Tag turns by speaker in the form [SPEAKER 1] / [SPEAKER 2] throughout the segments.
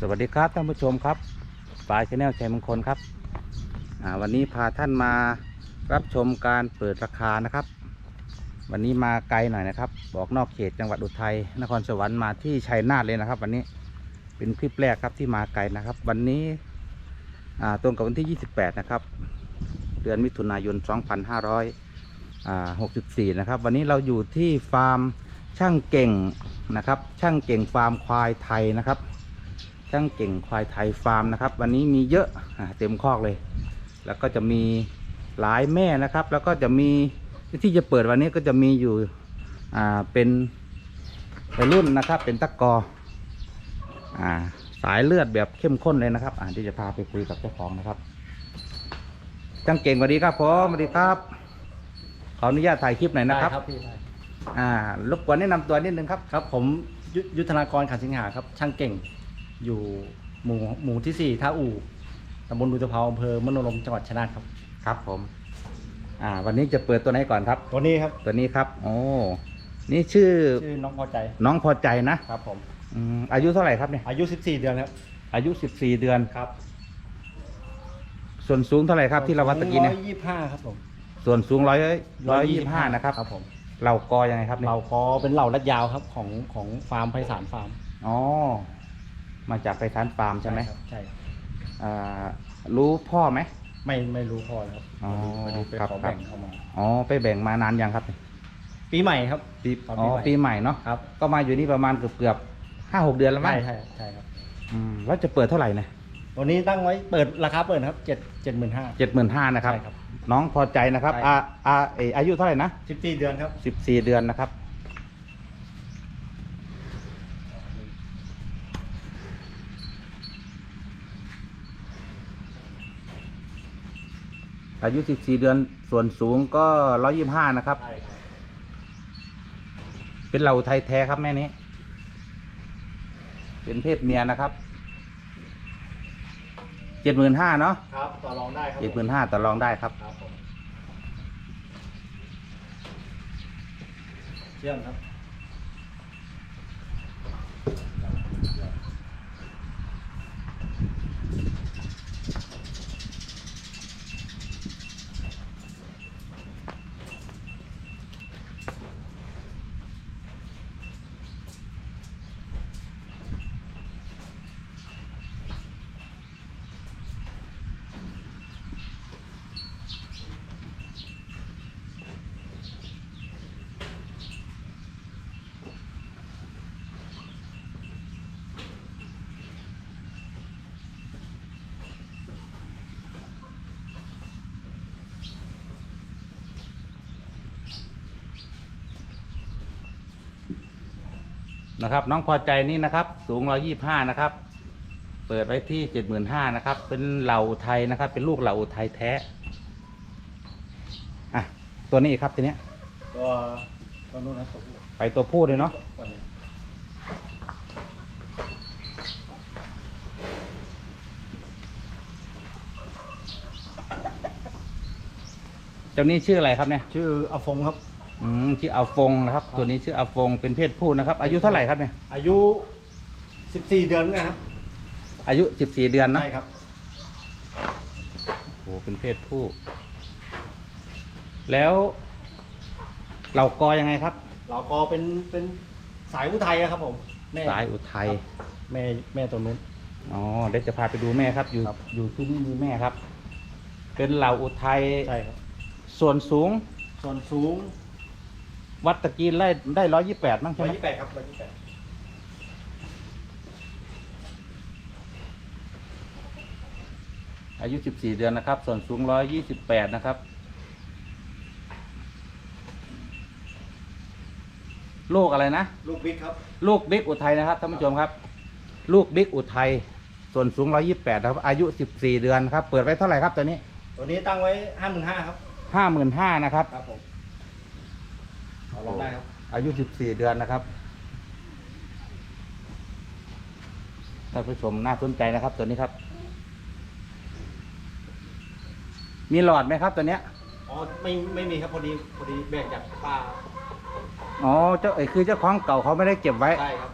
[SPEAKER 1] สวัสดีครับท่านผู้ชมครับปลายชาแนลชัยมงคลครับอ่าวันนี้พาท่านมารับชมการเปิดราคานะครับ วันนี้มาไกลหน่อยนะครับ บอกนอกเขตจังหวัดอุทัยนครสวรรค์มาที่ชัยนาทเลยนะครับ วันนี้เป็นคลิปแรกครับที่มาไกลนะครับ วันนี้อ่าตรงกับวันที่ 28 นะครับ เดือนมิถุนายน 2564 นะครับ วันนี้เราอยู่ที่ฟาร์มช่างเก่งนะครับ ช่างเก่งฟาร์มควายไทยนะครับ ช่างเก่งควายไทยฟาร์มนะครับ วันนี้มีเยอะอาเต็มคอกเลย แล้วก็จะมีหลายแม่นะครับ แล้วก็จะมีที่จะเปิดวันนี้ก็จะมีอยู่อ่าเป็นวัยรุ่นนะครับ เป็นตะกออ่าสายเลือดแบบเข้มข้นเลยนะครับอ่าที่จะพาไปคุยกับเจ้าของนะครับช่างเก่งสวัสดีครับผมสวัสดีครับ ขออนุญาตถ่ายคลิปหน่อยนะครับ
[SPEAKER 2] ได้พี่ได้
[SPEAKER 1] อ่ารบกวนแนะนำตัวนิดนึงครับ
[SPEAKER 2] ครับผมยุยุทธนากรขันสิงหาครับ ช่างเก่ง อยู่หมู่หมู่ที่สี่ท่าอู่ตำบลดูตะเภาอำเภอมโนรมจังหวัดชยนาทครับ
[SPEAKER 1] ครับผม อ่า วันนี้จะเปิดตัวไหนก่อนครับ
[SPEAKER 2] ตัวนี้ครับ
[SPEAKER 1] ตัวนี้ครับ โอ้ นี่ชื่อ
[SPEAKER 2] ชื่อน้องพอใจ
[SPEAKER 1] น้องพอใจนะครับ
[SPEAKER 2] ผม
[SPEAKER 1] อืมอายุเท่าไหร่ครับเนี่ย
[SPEAKER 2] อายุ 14 เดือนครับ
[SPEAKER 1] อายุ 14 เดือน
[SPEAKER 2] ครับ
[SPEAKER 1] ส่วนสูงเท่าไหร่ครับที่เราวัดตะกี้เนี่ย
[SPEAKER 2] ร้อยยี่สิบห้าครับผม
[SPEAKER 1] ส่วนสูงร้อยร้อยยี่สิบห้านะครับ
[SPEAKER 2] ครับผม
[SPEAKER 1] เรากอยังไงครับเนี่ย
[SPEAKER 2] เราก็เป็นเหล่าลัดยาวครับของของฟาร์มไพศาลฟาร์ม
[SPEAKER 1] อ๋อ มาจากไปทานฟาร์มใช่ไหม
[SPEAKER 2] ครับใช่ครับ
[SPEAKER 1] อ่ารู้พ่อไหม
[SPEAKER 2] ไม่ไม่รู้พอแล้วครับ
[SPEAKER 1] อ๋อ
[SPEAKER 2] พอดีไป
[SPEAKER 1] ครับ
[SPEAKER 2] ขอ
[SPEAKER 1] ครับ
[SPEAKER 2] แบ่งเข้ามา
[SPEAKER 1] อ๋อไปแบ่งมานานยังครับ
[SPEAKER 2] ปีใหม่ครับ
[SPEAKER 1] ปี
[SPEAKER 2] ตอน
[SPEAKER 1] อ๋อ
[SPEAKER 2] ปี
[SPEAKER 1] ปี
[SPEAKER 2] ใหม่
[SPEAKER 1] ใหม่เนาะ
[SPEAKER 2] ครับ
[SPEAKER 1] ก็มาอยู่นี่ประมาณเกือบเกือบห้าหกเดือนแล้วมั้
[SPEAKER 2] ใช่
[SPEAKER 1] ง
[SPEAKER 2] ใช่ใช่ครับ
[SPEAKER 1] อืมแล้วจะเปิดเท่าไหร่เนี่ย
[SPEAKER 2] ตัวนี้ตั้งไว้เปิดราคาเปิดนะครับเจ็ดเจ็ดหมื่นห้า
[SPEAKER 1] เจ็ดหมื่นห้านะครับ
[SPEAKER 2] ใช่ครับ
[SPEAKER 1] น้องพอใจนะครับ
[SPEAKER 2] ใช่
[SPEAKER 1] อ่าอ่าเอออายุเท่าไหร่นะ
[SPEAKER 2] สิบสี่เดือนครับ
[SPEAKER 1] สิบสี่เดือนนะครับ อายุสิบสี่เดือนส่วนสูงก็ร้อยี่ห้านะครับ
[SPEAKER 2] ใช่ครับ
[SPEAKER 1] เป็นเหล่าไทยแท้ครับแม่นี้ เป็นเพศเมียนะครับเจ็ดหมื่นห้าเนาะ
[SPEAKER 2] ครับต่อรองได้ครับ
[SPEAKER 1] เจ็ดหมื่นห้าต่อรองได้ครับ
[SPEAKER 2] ครับผมเชื่อมครับ
[SPEAKER 1] นะครับ น้องพอใจนี่นะครับ สูงร้อยี่ห้านะครับ เปิดไว้ที่เจ็ดหมื่นห้านะครับ เป็นเหล่าไทยนะครับ เป็นลูกเหล่าไทยแท้อะตัวนี้ครับทีเนี้ย
[SPEAKER 2] ตัวตัวนู้นนะตัวผู้
[SPEAKER 1] ไปตัวผู้เลยเนาะ
[SPEAKER 2] ตัวนี้
[SPEAKER 1] เจ้านี้ชื่ออะไรครับเนี่ย
[SPEAKER 2] ชื่ออาฟงครับ
[SPEAKER 1] อืมชื่ออาฟงนะครับ
[SPEAKER 2] ครับ
[SPEAKER 1] ตัวนี้ชื่ออาฟงเป็นเพศผู้นะครับ อายุเท่าไหร่ครับเนี่ย
[SPEAKER 2] อายุสิบสี่เดือนนะครับ
[SPEAKER 1] อายุสิบสี่เดือนนะ
[SPEAKER 2] ใช่ครับ
[SPEAKER 1] โอ้โหเป็นเพศผู้ แล้วเรากอยังไงครับ
[SPEAKER 2] เราก็เป็นเป็นสายอุทัยอะครับผมแม่
[SPEAKER 1] สายอุทัย
[SPEAKER 2] ครับแม่แม่ตัวนู้น
[SPEAKER 1] อ๋อ เดี๋ยวจะพาไปดูแม่ครับ อยู่
[SPEAKER 2] ครับ
[SPEAKER 1] อยู่ที่นี่มีแม่ครับ เป็นเหล่าอุทัย
[SPEAKER 2] ใช่ครับ
[SPEAKER 1] ส่วนสูง
[SPEAKER 2] ส่วนสูง
[SPEAKER 1] วัดตะกี้ได้ได้ร้อยยี่แปดมั้งใช่
[SPEAKER 2] ร้อย
[SPEAKER 1] ไหม
[SPEAKER 2] ยี่สิบแปดครับร้อยยี่สิบแปด
[SPEAKER 1] อายุสิบสี่เดือนนะครับ ส่วนสูงร้อยยี่สิบแปดนะครับ ลูกอะไรนะ
[SPEAKER 2] ลูกบิ๊กครับ
[SPEAKER 1] ลูกบิ๊กอุทัยนะครับท่านผู้ชมครับ ลูกบิ๊กอุทัยส่วนสูงร้อยี่แปดครับ อายุสิบสี่เดือนครับ เปิดไว้เท่าไหร่ครับตัวนี้
[SPEAKER 2] ตัวนี้ตั้งไว้ห้าหมื่นห้าครับ
[SPEAKER 1] ห้าหมื่นห้านะครับ
[SPEAKER 2] ครับผม ต่อรองได้ครับ
[SPEAKER 1] อายุสิบสี่เดือนนะครับท่านผู้ชมน่าสนใจนะครับ ตัวนี้ครับ มีหลอดไหมครับตัวเนี้ย
[SPEAKER 2] อ๋อไม่ไม่มีครับพอดีพอดีแบกจากป้า
[SPEAKER 1] อ๋อ เจ้าเอ้ยคือเจ้าของเก่าเขาไม่ได้เก็บไว้
[SPEAKER 2] ใช่ครับ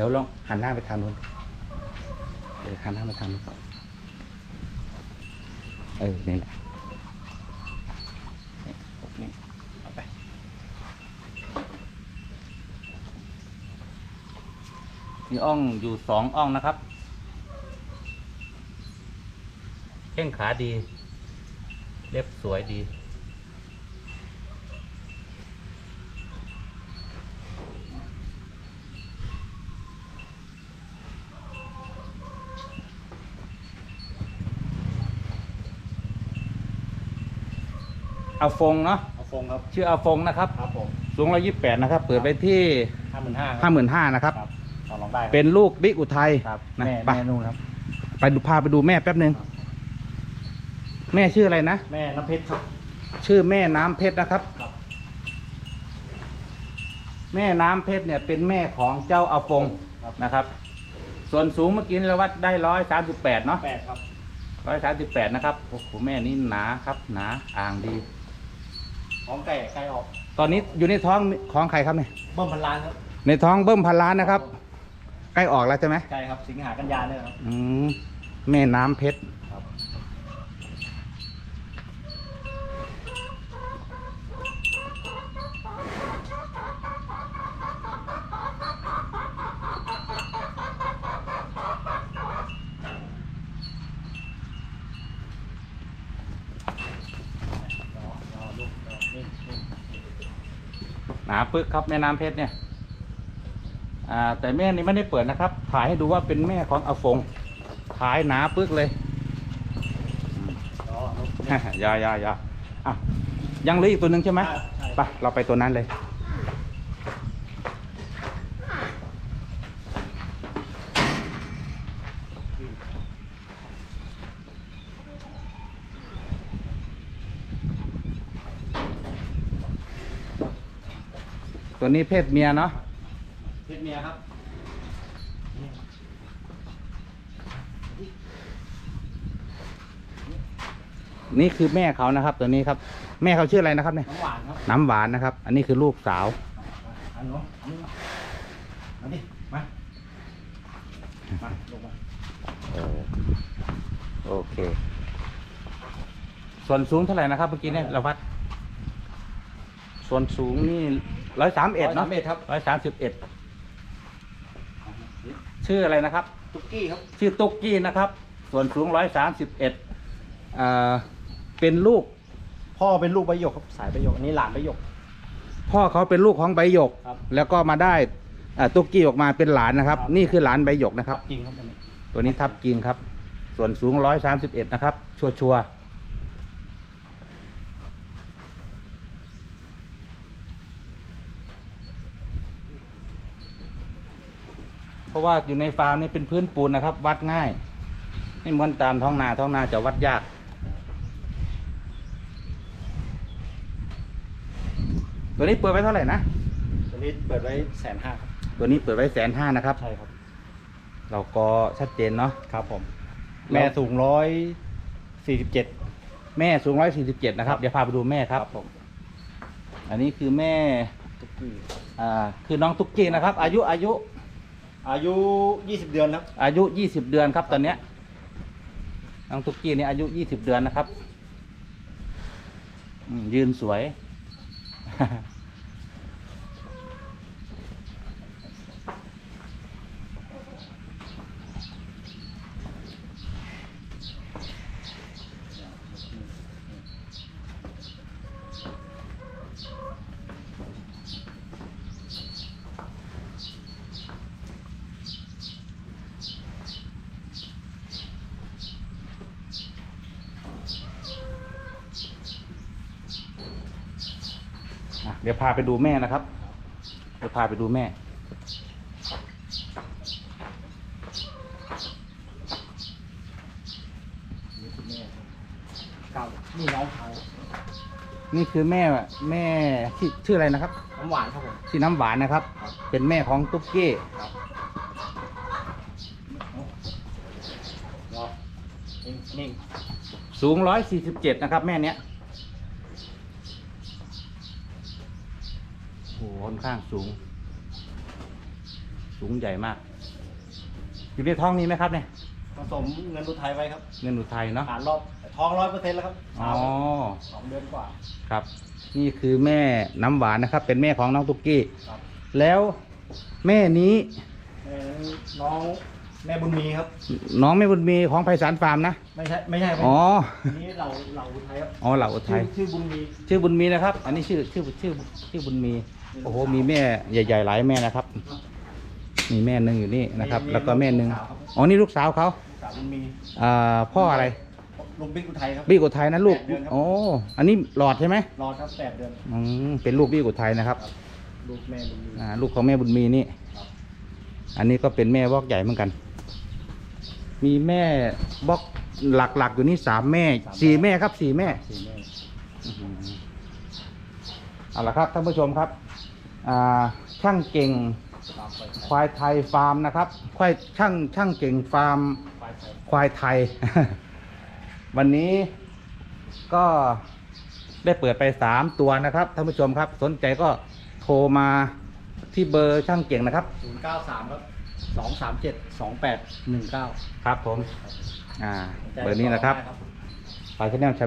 [SPEAKER 1] ดี๋ยวลองหันหน้าไปทางนู้นเดี๋ยวหันหน้าไปทางนู้นเออ นี่แหละนี่เอาไป มีอ่องอยู่สองอ่องนะครับแข้งขาดี เล็บสวยดี อาฟงเนาะ
[SPEAKER 2] เอาฟงครับ
[SPEAKER 1] ชื่ออาฟงนะครับ
[SPEAKER 2] ครับผม
[SPEAKER 1] สูงร้อยยี่สิบแปดนะครับ เปิดไปที่
[SPEAKER 2] ห้าหมื่นห้า
[SPEAKER 1] ห้าหมื่นห้านะครับ
[SPEAKER 2] ครับต่อรองได้ครับ
[SPEAKER 1] เป็นลูกบิ๊กอุทัย
[SPEAKER 2] ครับ
[SPEAKER 1] นะ
[SPEAKER 2] แม่
[SPEAKER 1] ไป
[SPEAKER 2] แม่นู่นครับ
[SPEAKER 1] ไปดูพาไปดูแม่แป๊บหนึ่งแม่ชื่ออะไรนะ
[SPEAKER 2] แม่น้ำเพชรครับ
[SPEAKER 1] ชื่อแม่น้ำเพชรนะครับ
[SPEAKER 2] ครับ
[SPEAKER 1] แม่น้ำเพชรเนี่ยเป็นแม่ของเจ้าอาฟง
[SPEAKER 2] ครับ
[SPEAKER 1] นะครับ ส่วนสูงเมื่อกี้เราวัดได้ร้อยสามสิบแปดเนาะ
[SPEAKER 2] แปดครับ
[SPEAKER 1] ร้อยสามสิบแปดนะครับ โอ้โหแม่นี่หนาครับหนาอ่างดี
[SPEAKER 2] ของไก่ไก่ออก
[SPEAKER 1] ตอนนี้อยู่ในท้องของใครครับเนี่ย
[SPEAKER 2] เบิ้มพันล้านครับ
[SPEAKER 1] ในท้องเบิ้มพันล้านนะครับ ใกล้ออกแล้วใช่ไหม
[SPEAKER 2] ใช่ครับสิงหากันยาเนี่ยครับ
[SPEAKER 1] อืมแม่น้ำเพชร
[SPEAKER 2] ครับ รอรอลูกรอนิ่งนิ่ง
[SPEAKER 1] หนาปึกครับแม่น้ำเพชรเนี่ยอ่าแต่แม่นี่ไม่ได้เปิดนะครับ ถ่ายให้ดูว่าเป็นแม่ของอาฟงถ่ายหนาปึกเลย
[SPEAKER 2] รอลูก
[SPEAKER 1] อยาอยาอยาอะยังเหลืออีกตัวหนึ่งใช่ไหม
[SPEAKER 2] ใช่ใช่
[SPEAKER 1] ไปเราไปตัวนั้นเลย ตัวนี้เพศเมียเนาะ
[SPEAKER 2] เพชรเมียครับ
[SPEAKER 1] นี่คือแม่เขานะครับ ตัวนี้ครับ แม่เขาชื่ออะไรนะครับเนี่ย
[SPEAKER 2] น้ำหวานครับ
[SPEAKER 1] น้ำหวานนะครับ อันนี้คือลูกสาว
[SPEAKER 2] อันนู้นอันนี้มามาดิมามาลงมา
[SPEAKER 1] เออโอเค ส่วนสูงเท่าไหร่นะครับเมื่อกี้เนี่ยเราวัด ส่วนสูงนี่ร้อยสามเอ็ดเนาะ
[SPEAKER 2] 131ครับ
[SPEAKER 1] ร้อยสามสิบเอ็ดชื่ออะไรนะครับ
[SPEAKER 2] ตุ๊กกี้ครับ
[SPEAKER 1] ชื่อตุ๊กกี้นะครับ ส่วนสูงร้อยสามสิบเอ็ดเป็นลูก
[SPEAKER 2] พ่อเป็นลูกใบหยกครับสายใบหยกอันนี้หลานใบหยก
[SPEAKER 1] พ่อเขาเป็นลูกของใบหยก
[SPEAKER 2] ครับ
[SPEAKER 1] แล้วก็มาได้อ่าตุ๊กกี้ออกมาเป็นหลานนะครับ
[SPEAKER 2] ครับ
[SPEAKER 1] นี่คือหลานใบหยกนะครับ
[SPEAKER 2] จริงครับอันนี้
[SPEAKER 1] ตัวนี้ทับกินครับ ส่วนสูงร้อยสามสิบเอ็ดนะครับ ชัวชัวร์เราะว่าอยู่ในฟาร์มนี่เป็นพื้นปูนนะครับ วัดง่ายไม่เหมือนตามท้องนาท้องนาจะวัดยากตัวนี้เปิดไว้เท่าไหร่นะ
[SPEAKER 2] ตัวนี้เปิดไว้แสนห้าครับ
[SPEAKER 1] ตัวนี้เปิดไว้แสนห้านะครับ
[SPEAKER 2] ใช่ครับ
[SPEAKER 1] เราก็ชัดเจนเนาะ
[SPEAKER 2] ครับผม
[SPEAKER 1] เรา
[SPEAKER 2] แม่สูงร้อยสี่สิบเจ็ด
[SPEAKER 1] แม่สูงร้อยสี่สิบเจ็ดนะครับ เดี๋ยวพาไปดูแม่ครับ
[SPEAKER 2] ผม
[SPEAKER 1] อันนี้คือแม่
[SPEAKER 2] ตุ๊กกี้
[SPEAKER 1] อ่าคือน้องตุ๊กกี้นะครับ อายุอายุ
[SPEAKER 2] อายุยี่สิบเดือนครับ
[SPEAKER 1] อายุยี่สิบเดือนครับตอนเนี้ยน้องตุ๊กกี้นี่อายุยี่สิบเดือนนะครับอืมยืนสวย ดี๋ยวพาไปดูแม่นะครับเดี๋ยวพาไปดูแม่
[SPEAKER 2] นี่คือแม่ครับเก้านี่น้องเขา
[SPEAKER 1] นี่คือแม่แม่ที่ชื่ออะไรนะครับ
[SPEAKER 2] น้ำหวานครับผม
[SPEAKER 1] ชื่อน้ำหวานนะครับ
[SPEAKER 2] ครับ
[SPEAKER 1] เป็นแม่ของตุ๊กกี้
[SPEAKER 2] ครับรอนิ่งนิ่ง
[SPEAKER 1] สูงร้อยสี่สิบเจ็ดนะครับ แม่เนี้ยโอ้โห ค่อนข้างสูง สูงใหญ่มาก อยู่ในท้องนี้ไหมครับเนี่ย
[SPEAKER 2] ผสมเงินอุทัยไว้ครับ
[SPEAKER 1] เงินอุทัยเนาะ
[SPEAKER 2] ผ่านรอบท้องร้อยเปอร์เซ็นต์แล้วครับ
[SPEAKER 1] อ๋อ
[SPEAKER 2] สองเดือนกว่า
[SPEAKER 1] ครับ นี่คือแม่น้ำหวานนะครับ เป็นแม่ของน้องตุ๊กกี้
[SPEAKER 2] ครับ
[SPEAKER 1] แล้วแม่นี้
[SPEAKER 2] เอ่อน้องแม่บุญมีครับ
[SPEAKER 1] น้องแม่บุญมีของไพศาลฟาร์มนะ
[SPEAKER 2] ไม่ใช่ไม่ใช่ไม่
[SPEAKER 1] อ๋อ
[SPEAKER 2] อันนี้เราเราอุทัยครับ
[SPEAKER 1] อ๋อเหล่าอุทั
[SPEAKER 2] ชื่อยชื่อบุญมี
[SPEAKER 1] ชื่อบุญมีนะครับ อันนี้ชื่อชื่อชื่อชื่อบุญมี โอ้โหมีแม่ใหญ่ๆหลายแม่นะครับ มีแม่หนึ่งอยู่นี่นะครับ แล้วก็แม่หนึ่งอ๋อนี่ลูกสาวเขา
[SPEAKER 2] สาวบุญมี
[SPEAKER 1] อ่าพ่ออะไร
[SPEAKER 2] ลุงบิ๊กอุทัยครับ
[SPEAKER 1] บี้กุไทยนะลูก
[SPEAKER 2] แปดเดือนครับ
[SPEAKER 1] โอ้อันนี้หลอดใช่ไหม
[SPEAKER 2] รอครับแปดเดือน
[SPEAKER 1] อืมเป็นลูกบี้กุไทยนะครับ
[SPEAKER 2] ลูกแม่บุญมี
[SPEAKER 1] อ่าลูกของแม่บุญมีนี่
[SPEAKER 2] ครับ
[SPEAKER 1] อันนี้ก็เป็นแม่วอกใหญ่เหมือนกัน มีแม่บล็อกหลักๆอยู่นี่สามแม่ สี่แม่ครับสี่แม่
[SPEAKER 2] สี่แม่
[SPEAKER 1] อื้อหือเอาละครับท่านผู้ชมครับอ่า ช่างเก่ง
[SPEAKER 2] ตามไป
[SPEAKER 1] ควายไทยฟาร์มนะครับควายช่างช่างเก่งฟาร์ม
[SPEAKER 2] ไปไป
[SPEAKER 1] ควายไทย วันนี้ก็ได้เปิดไปสามตัวนะครับท่านผู้ชมครับ สนใจก็โทรมาที่เบอร์ช่างเก่งนะครับ
[SPEAKER 2] ศูนย์เก้าสามครับสองสามเจ็ดสองแปดหนึ่งเก้า
[SPEAKER 1] ครับผม อ่า เบอร์นี้นะครับ
[SPEAKER 2] ได้
[SPEAKER 1] ปลายชแนล